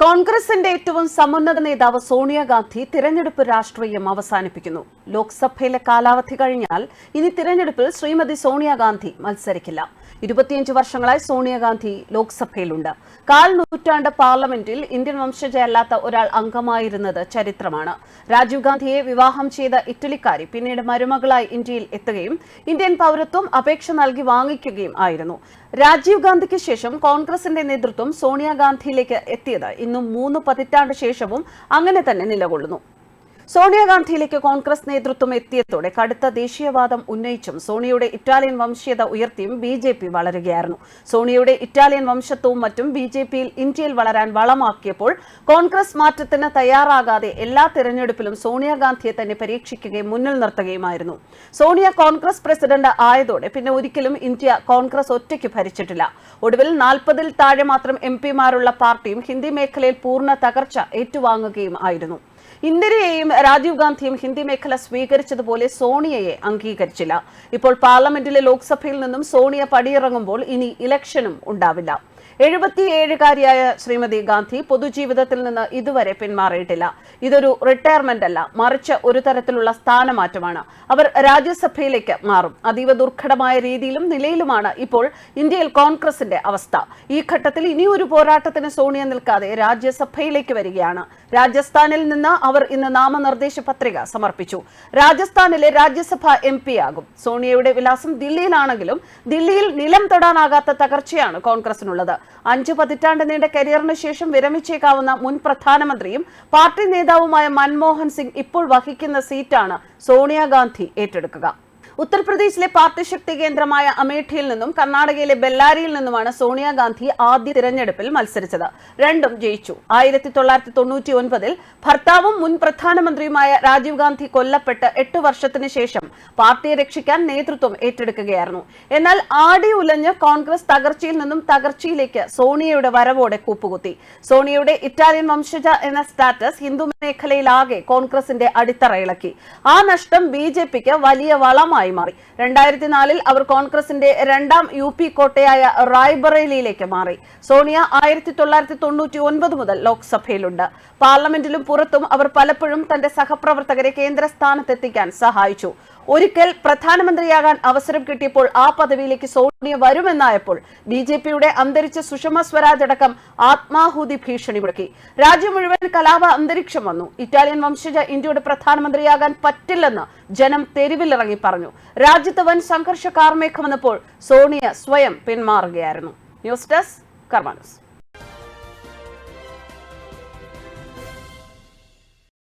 കോൺഗ്രസിന്റെ ഏറ്റവും സമുന്നത നേതാവ് സോണിയാഗാന്ധി തിരഞ്ഞെടുപ്പ് രാഷ്ട്രീയം അവസാനിപ്പിക്കുന്നു. ലോക്സഭയിലെ കാലാവധി കഴിഞ്ഞാൽ ഇനി തിരഞ്ഞെടുപ്പിൽ ശ്രീമതി സോണിയാഗാന്ധി മത്സരിക്കില്ല. ഇരുപത്തിയഞ്ച് വർഷങ്ങളായി സോണിയാഗാന്ധി ലോക്സഭയിലുണ്ട്. കാൽ നൂറ്റാണ്ട് പാർലമെന്റിൽ ഇന്ത്യൻ വംശജയല്ലാത്ത ഒരാൾ അംഗമായിരുന്നത് ചരിത്രമാണ്. രാജീവ് ഗാന്ധിയെ വിവാഹം ചെയ്ത ഇറ്റലിക്കാരി പിന്നീട് മരുമകളായി ഇന്ത്യയിൽ എത്തുകയും ഇന്ത്യൻ പൗരത്വം അപേക്ഷ നൽകി വാങ്ങിക്കുകയും ആയിരുന്നു. രാജീവ് ഗാന്ധിക്ക് ശേഷം കോൺഗ്രസിന്റെ നേതൃത്വം സോണിയാഗാന്ധിയിലേക്ക് എത്തിയത് ഇന്നും മൂന്ന് പതിറ്റാണ്ട് ശേഷവും അങ്ങനെ തന്നെ നിലകൊള്ളുന്നു. സോണിയാഗാന്ധിയിലേക്ക് കോൺഗ്രസ് നേതൃത്വം എത്തിയതോടെ കടുത്ത ദേശീയവാദം ഉന്നയിച്ചും സോണിയയുടെ ഇറ്റാലിയൻ വംശീയത ഉയർത്തിയും ബി ജെ പി വളരുകയായിരുന്നു. സോണിയയുടെ ഇറ്റാലിയൻ വംശത്വവും മറ്റും ബി ജെ പിയിൽ ഇന്ത്യയിൽ വളരാൻ വളമാക്കിയപ്പോൾ കോൺഗ്രസ് മാറ്റത്തിന് തയ്യാറാകാതെ എല്ലാ തിരഞ്ഞെടുപ്പിലും സോണിയാഗാന്ധിയെ തന്നെ പരീക്ഷിക്കുകയും മുന്നിൽ നിർത്തുകയുമായിരുന്നു. സോണിയ കോൺഗ്രസ് പ്രസിഡന്റ് ആയതോടെ പിന്നെ ഒരിക്കലും ഇന്ത്യ കോൺഗ്രസ് ഒറ്റയ്ക്ക് ഭരിച്ചിട്ടില്ല. ഒടുവിൽ നാൽപ്പതിൽ താഴെ മാത്രം എം പിമാരുള്ള പാർട്ടിയും ഹിന്ദി മേഖലയിൽ പൂർണ തകർച്ച ഏറ്റുവാങ്ങുകയും ആയിരുന്നു. ഇന്ദിരയെയും രാജീവ് ഗാന്ധിയും ഹിന്ദി മേഖല സ്വീകരിച്ചതുപോലെ സോണിയയെ അംഗീകരിച്ചില്ല. ഇപ്പോൾ പാർലമെന്റിലെ ലോക്സഭയിൽ നിന്നും സോണിയ പടിയിറങ്ങുമ്പോൾ ഇനി ഇലക്ഷനും ഉണ്ടാവില്ല. എഴുപത്തിയേഴുകാരിയായ ശ്രീമതി ഗാന്ധി പൊതുജീവിതത്തിൽ നിന്ന് ഇതുവരെ പിന്മാറിയിട്ടില്ല. ഇതൊരു റിട്ടയർമെന്റ് അല്ല മറിച്ച് ഒരു തരത്തിലുള്ള സ്ഥാനമാറ്റമാണ്. അവർ രാജ്യസഭയിലേക്ക് മാറും. അതീവ ദുർഘടമായ രീതിയിലും നിലയിലുമാണ് ഇപ്പോൾ ഇന്ത്യയിൽ കോൺഗ്രസിന്റെ അവസ്ഥ. ഈ ഘട്ടത്തിൽ ഇനിയൊരു പോരാട്ടത്തിന് സോണിയ നിൽക്കാതെ രാജ്യസഭയിലേക്ക് വരികയാണ്. രാജസ്ഥാനിൽ നിന്ന് അവർ ഇന്ന് നാമനിർദ്ദേശ പത്രിക സമർപ്പിച്ചു. രാജസ്ഥാനിലെ രാജ്യസഭ എം പി ആകും സോണിയയുടെ വിലാസം ദില്ലിയിലാണെങ്കിലും ദില്ലിയിൽ നിലം തൊടാനാകാത്ത തകർച്ചയാണ് കോൺഗ്രസിനുള്ളത്. അഞ്ചു പതിറ്റാണ്ട് നീണ്ട കരിയറിന് ശേഷം വിരമിച്ചേക്കാവുന്ന മുൻ പ്രധാനമന്ത്രിയും പാർട്ടി നേതാവുമായ മൻമോഹൻ സിംഗ് ഇപ്പോൾ വഹിക്കുന്ന സീറ്റാണ് സോണിയാഗാന്ധി ഏറ്റെടുക്കുക. ഉത്തർപ്രദേശിലെ പാർട്ടി ശക്തി കേന്ദ്രമായ അമേഠിയിൽ നിന്നും കർണാടകയിലെ ബെല്ലാരിയിൽ നിന്നുമാണ് സോണിയാഗാന്ധി ആദ്യ തിരഞ്ഞെടുപ്പിൽ മത്സരിച്ചത്. രണ്ടും ജയിച്ചു. ആയിരത്തി തൊള്ളായിരത്തി തൊണ്ണൂറ്റി ഒൻപതിൽ ഭർത്താവും മുൻ പ്രധാനമന്ത്രിയുമായ രാജീവ് ഗാന്ധി കൊല്ലപ്പെട്ട് എട്ട് വർഷത്തിന് ശേഷം പാർട്ടിയെ രക്ഷിക്കാൻ നേതൃത്വം ഏറ്റെടുക്കുകയായിരുന്നു. എന്നാൽ ആടി ഉലഞ്ഞ് കോൺഗ്രസ് തകർച്ചയിൽ നിന്നും തകർച്ചയിലേക്ക് സോണിയയുടെ വരവോടെ കൂപ്പുകുത്തി. സോണിയയുടെ ഇറ്റാലിയൻ വംശജ എന്ന സ്റ്റാറ്റസ് ഹിന്ദു മേഖലയിലാകെ കോൺഗ്രസിന്റെ അടിത്തറ ഇളക്കി. ആ നഷ്ടം ബി വലിയ വളമായി. മാറി. രണ്ടായിരത്തി നാലിൽ അവർ കോൺഗ്രസിന്റെ രണ്ടാം യു പി കോട്ടയായ റായ്ബറേലിയിലേക്ക് മാറി. സോണിയ ആയിരത്തി തൊള്ളായിരത്തി തൊണ്ണൂറ്റി ഒൻപത് മുതൽ ലോക്സഭയിലുണ്ട്. പാർലമെന്റിലും പുറത്തും അവർ പലപ്പോഴും തന്റെ സഹപ്രവർത്തകരെ കേന്ദ്ര സ്ഥാനത്തെത്തിക്കാൻ സഹായിച്ചു. ഒരിക്കൽ പ്രധാനമന്ത്രിയാകാൻ അവസരം കിട്ടിയപ്പോൾ ആ പദവിയിലേക്ക് സോണിയ വരുമെന്നായപ്പോൾ ബി ജെ പിയുടെ അന്തരിച്ച സുഷമ സ്വരാജ് അടക്കം ആത്മാഹുതി ഭീഷണി മുടക്കി രാജ്യം മുഴുവൻ കലാപ അന്തരീക്ഷം വന്നു. ഇറ്റാലിയൻ വംശജ ഇന്ത്യയുടെ പ്രധാനമന്ത്രിയാകാൻ പറ്റില്ലെന്ന് ജനം തെരുവിലിറങ്ങി പറഞ്ഞു. രാജ്യത്ത് വൻ സംഘർഷ കാർമേഘം വന്നപ്പോൾ സോണിയ സ്വയം പിന്മാറുകയായിരുന്നു. News desk കർമാനസ്